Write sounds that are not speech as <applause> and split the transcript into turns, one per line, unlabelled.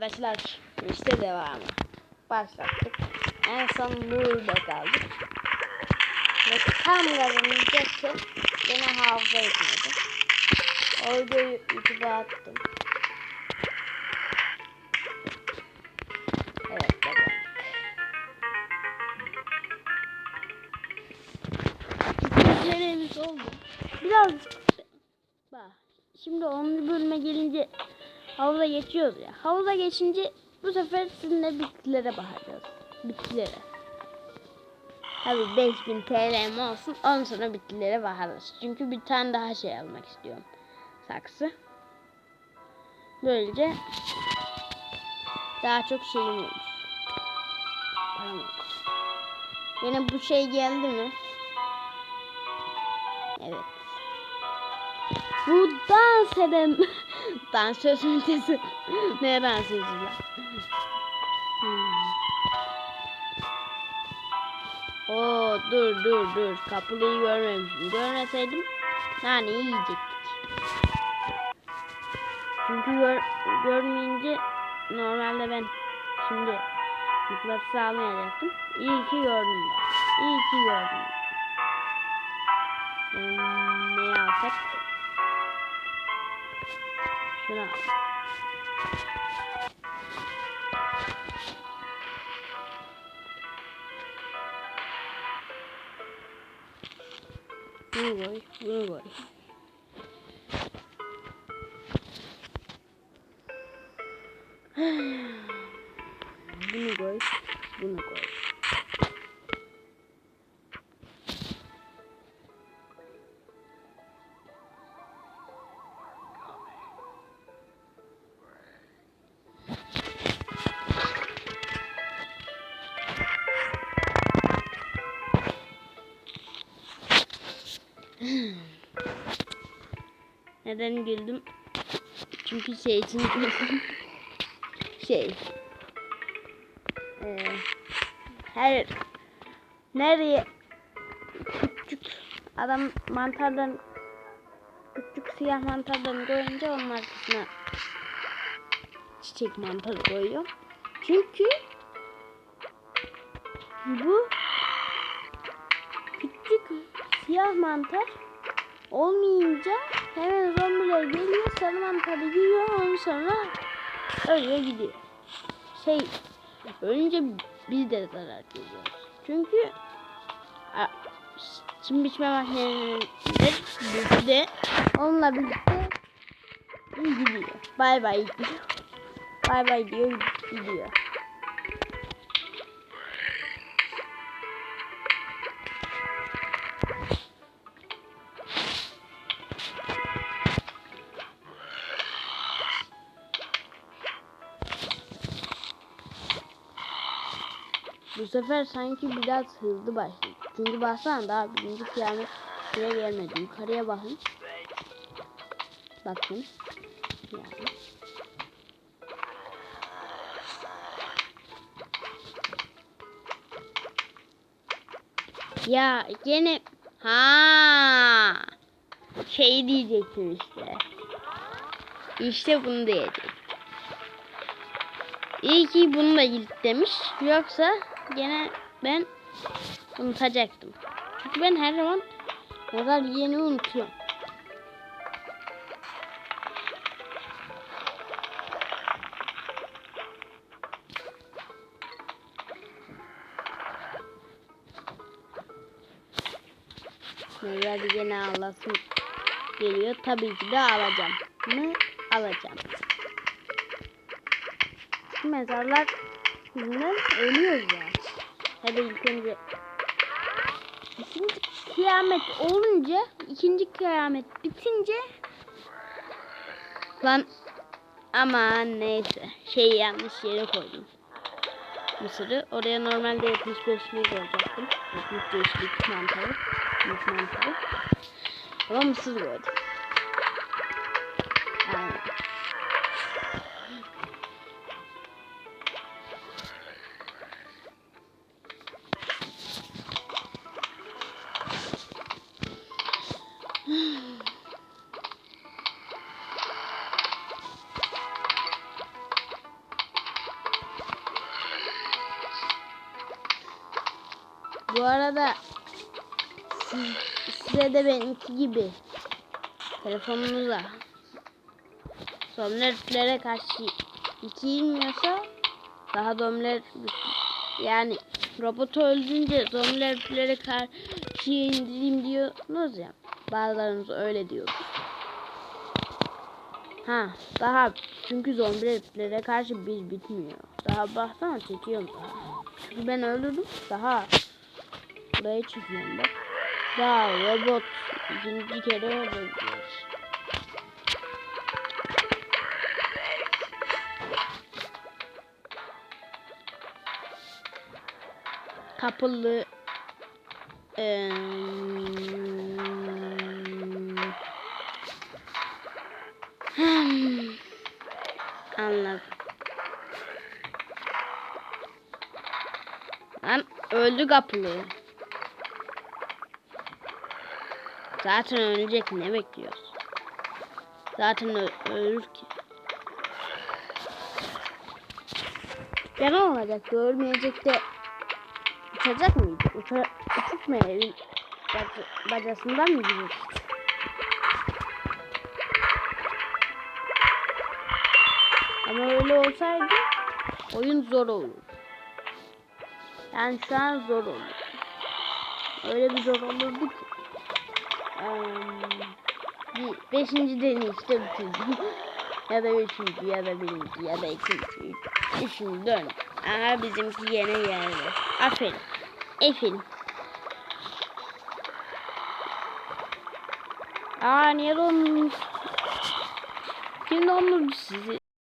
Arkadaşlar işte devamı. Başlattık. En son burada kaldık. Ve tam kazanacakken yine hafıza etmedi. O videoyu YouTube'a attım. Evet devam. Görevimiz oldu. Biraz bak şimdi 10. bölüme gelince havuza geçiyoruz ya. Havuza geçince bu sefer sizinle bitkilere bakacağız. Bitkilere. Tabii 5000 TL'm olsun. Ondan sonra bitkilere bakarız. Çünkü bir tane daha şey almak istiyorum. Saksı. Böylece daha çok şeyim olur. Yine bu şey geldi mi? Evet. Bu dans <laughs> eden dansöz ünitesi. ne dansözü lan? Hmm. Oo dur dur dur. Kapılıyı görmemişim. Görmeseydim nane yiyecektik. Çünkü gör, görmeyince normalde ben şimdi mıknatısı almayacaktım. İyi ki gördüm bak. İyi ki gördüm. Hmm, neyi alsak? Şunu al. Bunu koy, bunu koy. <sighs> Bunu koy, bunu koy. Neden güldüm? Çünkü şey için. Şey. Ee, her nereye küçük adam mantardan küçük siyah mantardan koyunca onun arkasına çiçek mantarı koyuyor. Çünkü bu küçük siyah mantar olmayınca hemen zombiler geliyor sarı mantarı yiyor ondan sonra ölüyor gidiyor. Şey ölünce biz de zarar görüyoruz. Çünkü a, çim biçme makinelerinde de onunla birlikte gidiyor. Bay bay diyor. Bay bay diyor gidiyor. Bu sefer sanki biraz hızlı başladı. Çünkü baksana daha birinci kıyamet süre gelmedi. Yukarıya bakın. Bakın. Yani. Ya gene ha şey diyecektim işte. İşte bunu diyecek. İyi ki bunu da ilk demiş. Yoksa gene ben unutacaktım. Çünkü ben her zaman nazar yeni unutuyorum. Nazar yeni ağlasın geliyor. Tabii ki de alacağım. Bunu alacağım. Mezarlar yüzünden ölüyoruz ya. Hadi ilk önce ikinci kıyamet olunca ikinci kıyamet bitince lan aman neyse şeyi yanlış yere koydum. Mısırı oraya normalde 75'lik olacaktım. 75'lik mantarı. Mantarı. Ama mısır koydum. Aynen. Bu arada siz, size de benimki gibi telefonunuza zombilere karşı hiç inmiyorsa daha zombiler yani robotu öldürünce zombilere karşı indireyim diyorsunuz ya bazılarınız öyle diyor. Ha daha çünkü zombilere karşı biz bitmiyor. Daha baksana çekiyorum daha. Çünkü ben öldürdüm daha buraya çekiyorum bak. Daha robot ikinci kere öldürüyoruz. Kapılı eee, hmm, anladım. Lan öldü kapılı. Zaten ölecek ne bekliyoruz? Zaten ölür ki. Ya ne olacak? Ölmeyecek de uçacak mıydı? Uça uçup mu bacasından mı girecek? Ama öyle olsaydı oyun zor olur. Yani şu an zor olur. Öyle bir zor olurdu ki. Bir beşinci deneyişte bitirdim. <laughs> ya da üçüncü ya da birinci ya da ikinci. Üçüncü dört. Aha bizimki yine geldi. Aferin. Aferin. Aa niye dondunuz? Kim dondurdu sizi?